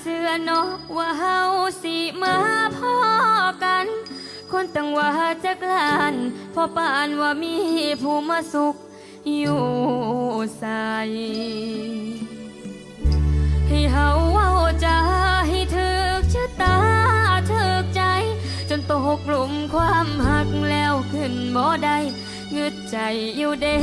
เสือนาะว่าเฮาสิมาพ่อกัน คนตั้งว่าจักลานพอปานว่ามีภูมิสุขอยู่ใสให้เฮาว้าจะให้ถึกชะตาถึกใจ จนตกหลุ่มความหักแล้วขึ้นบ่ได้เงืดใจอยู่เด้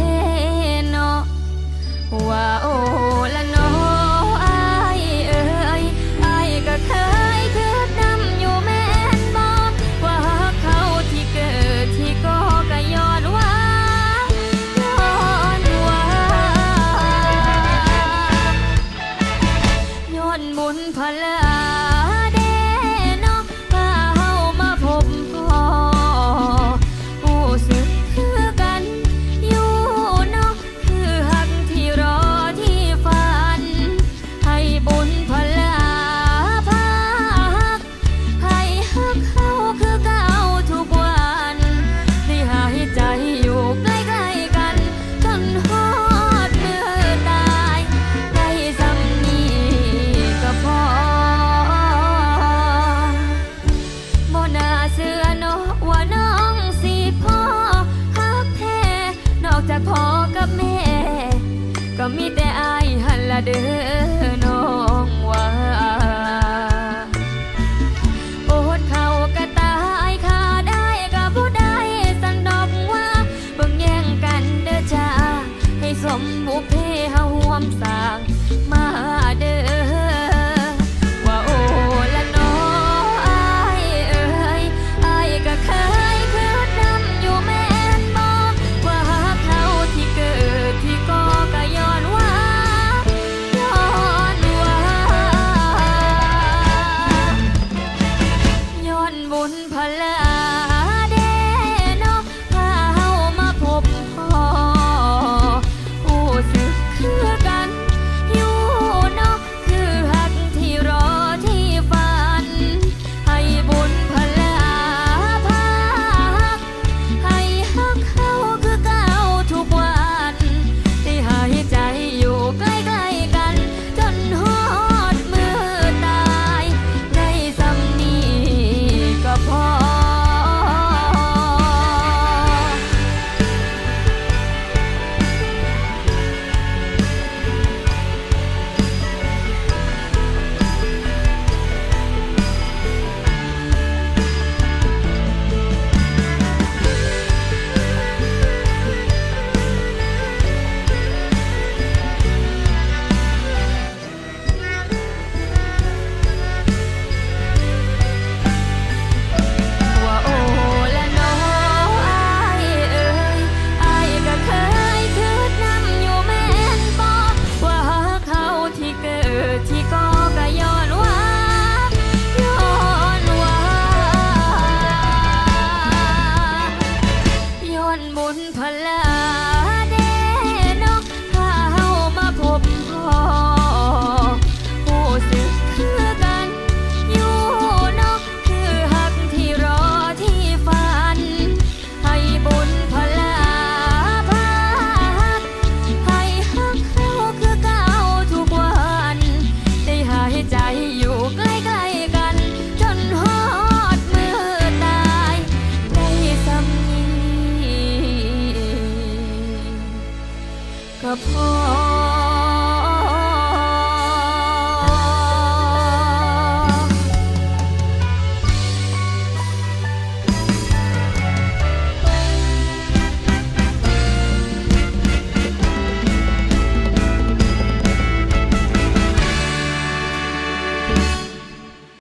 ละเด้อน้องว่าโอดเข่ากระตายขาได้กระบ่ได้สันดอกว่าเบิ่งแย่งกันเด้อจ้าให้สมบุเพ upon